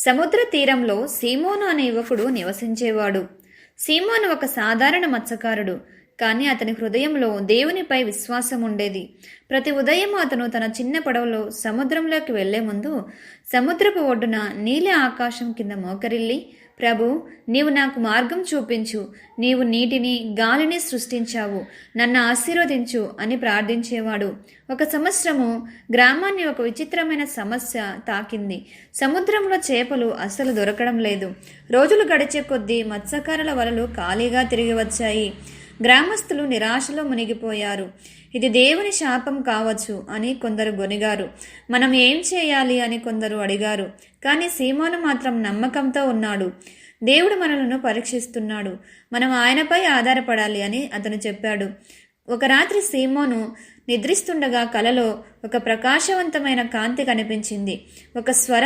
సముద్ర తీరంలో సీమోను అనే యువకుడు నివసించేవాడు. సీమోను ఒక సాధారణ మత్స్యకారుడు. కానీ అతని హృదయంలో దేవునిపై విశ్వాసం ఉండేది. ప్రతి ఉదయం అతను తన చిన్న పడవలో సముద్రంలోకి వెళ్ళే ముందు సముద్రపు ఒడ్డున నీలి ఆకాశం కింద మోకరిల్లి ప్రభు నీవు నాకు మార్గం చూపించు. నీవు నీటిని గాలిని సృష్టించావు. నన్ను ఆశీర్వదించు అని ప్రార్థించేవాడు. ఒక సంవత్సరము గ్రామాన్ని ఒక విచిత్రమైన సమస్య తాకింది. సముద్రంలో చేపలు అస్సలు దొరకడం లేదు. రోజులు గడిచే కొద్దీ మత్స్యకారుల వలలు ఖాళీగా తిరిగి వచ్చాయి. గ్రామస్తులు నిరాశలో మునిగిపోయారు. ఇది దేవుని శాపం కావచ్చు అని కొందరు గొనిగారు మనం ఏం చేయాలి అని కొందరు అడిగారు. కానీ సీమోను మాత్రం నమ్మకంతో ఉన్నాడు. దేవుడు మనలను పరీక్షిస్తున్నాడు. మనం ఆయనపై ఆధారపడాలి అని అతను చెప్పాడు. ఒక రాత్రి సీమోను నిద్రిస్తుండగా కలలో ఒక ప్రకాశవంతమైన కాంతి కనిపించింది. ఒక స్వరం